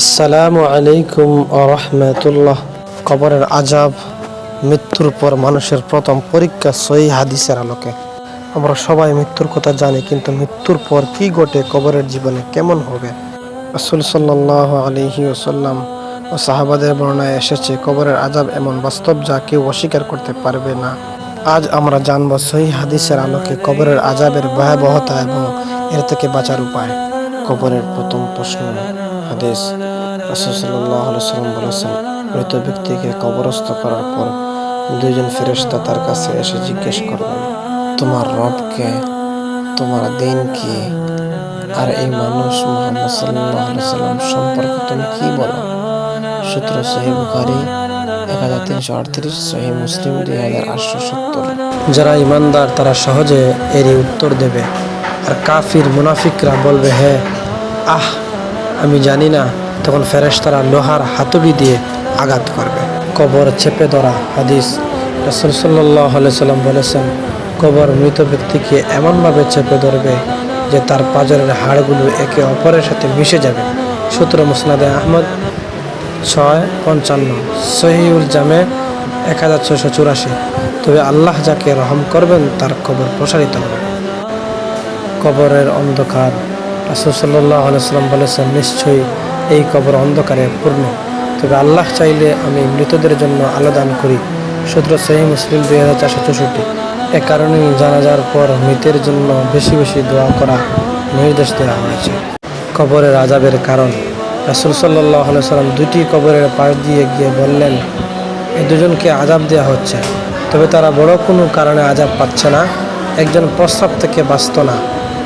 আসসালামু আলাইকুম রহমতুল্লাহ। কবরের আজাব মৃত্যুর পর মানুষের প্রথম পরীক্ষা সই হাদিসের আলোকে। আমরা সবাই মৃত্যুর কথা জানি, কিন্তু মৃত্যুর পর কি ঘটে কবরের জীবনে, কেমন হবে? রসুল সাল্লাহ আলহি ওসাল্লাম ও সাহাবাদের বর্ণায় এসেছে, কবরের আজাব এমন বাস্তব যা কেউ অস্বীকার করতে পারবে না। আজ আমরা জানব সহি হাদিসের আলোকে কবরের আজাবের ভয়াবহতা এবং এর থেকে বাঁচার উপায়। কবরের প্রথম প্রশ্ন, হাদিস। রাসূলুল্লাহ সাল্লাম বলেছেন, মৃত ব্যক্তিকে কবরস্থ করার পর দুইজন ফেরেশতা তার কাছে এসে জিজ্ঞেস করবেন, তোমার রবকে তোমার দিন কি? আর এই মানুষ মোহাম্মদ সাল্লাহ সাল্লাম সম্পর্কে তুমি কি বলো? সূত্র সহি বুখারি এক হাজার তিনশো আটত্রিশ সহি মুসলিম দুই হাজার আটশো সত্তর। যারা ইমানদার, তারা সহজে এরই উত্তর দেবে। আর কাফির, মুনাফিকরা বলবে হ্যাঁ আহ, আমি জানি না। তখন ফেরেশতারা লোহার হাতুড়ি দিয়ে আঘাত করবে। কবর চেপে ধরা, হাদিস। রসুল সাল্লাহ সাল্লাম বলেছেন, কবর মৃত ব্যক্তিকে এমনভাবে চেপে ধরবে যে তার পাজরের হাড়গুলো একে অপরের সাথে মিশে যাবে। সূত্র মুসনাদে আহমদ। ছয় পঞ্চান্ন। সহিউল জামে এক হাজার ছশো চুরাশি। তবে আল্লাহ যাকে রহম করবেন, তার কবর প্রসারিত হবে। কবরের অন্ধকার। রাসুল সাল্লাহ সাল্লাম বলেছেন, নিশ্চয়ই এই কবর অন্ধকারে পূর্ণ। তবে আল্লাহ চাইলে আমি মৃতদের জন্য আলো দান করি। সূত্র সহি মুসলিম দুই হাজার চারশো চৌষট্টি। এ কারণেই জানাজার পর মৃতের জন্য বেশি বেশি দোয়া করা নির্দেশ দেওয়া হয়েছে। কবরের আজাবের কারণ রাসুল সাল্লাহ সাল্লাম দুটি কবরের পাশ দিয়ে গিয়ে বললেন এই দুজনকে আজাব দেওয়া হচ্ছে। তবে তারা বড় কোনো কারণে আজাব পাচ্ছে না। একজন প্রস্রাব থেকে বাঁচত না।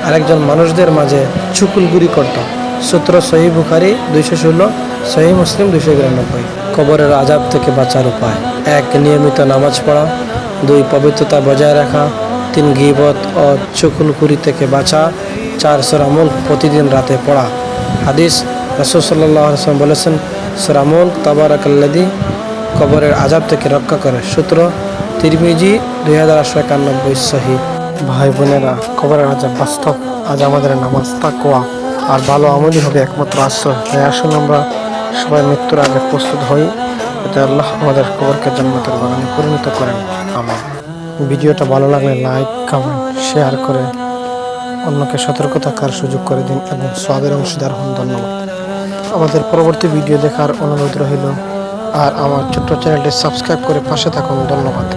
আরেকজন মানুষদের মাঝে চুকুলগুড়ি করত। সূত্র সহি বুখারি দুইশো ষোলো, সহি মুসলিম দুইশো বিরানব্বই কবরের আজাব থেকে বাঁচার উপায়। এক, নিয়মিত নামাজ পড়া। দুই, পবিত্রতা বজায় রাখা। তিন, গিবত ও চুকুলকুড়ি থেকে বাঁচা। চার সরামুল প্রতিদিন রাতে পড়া। হাদিস রসুল সাল্লাহ আসলাম বলেছেন সরামুল তাবারাকাল্লাদি কবরের আজাব থেকে রক্ষা করে। সূত্র তিরমিজি দুই হাজার আটশো একানব্বই সহি। ভাই বোনেরা, কবরের আজাব বাস্তব। আজ আমাদের নামাজ তাকোয়া আর ভালো আমলই হবে একমাত্র আশ্রয়। আসুন আমরা সবাই মৃত্যুর আগে প্রস্তুত হই। যাতে আল্লাহ আমাদের কবরকে জান্নাতের বাগানে পরিণত করেন। আমার ভিডিওটা ভালো লাগলে লাইক, কমেন্ট, শেয়ার করে অন্যকে সতর্ক থাকার সুযোগ করে দিন এবং সবের অংশীদার হন। ধন্যবাদ। আমাদের পরবর্তী ভিডিও দেখার অনুরোধ রইল। আর আমার ছোট্ট চ্যানেলটি সাবস্ক্রাইব করে পাশে থাকুন। ধন্যবাদ।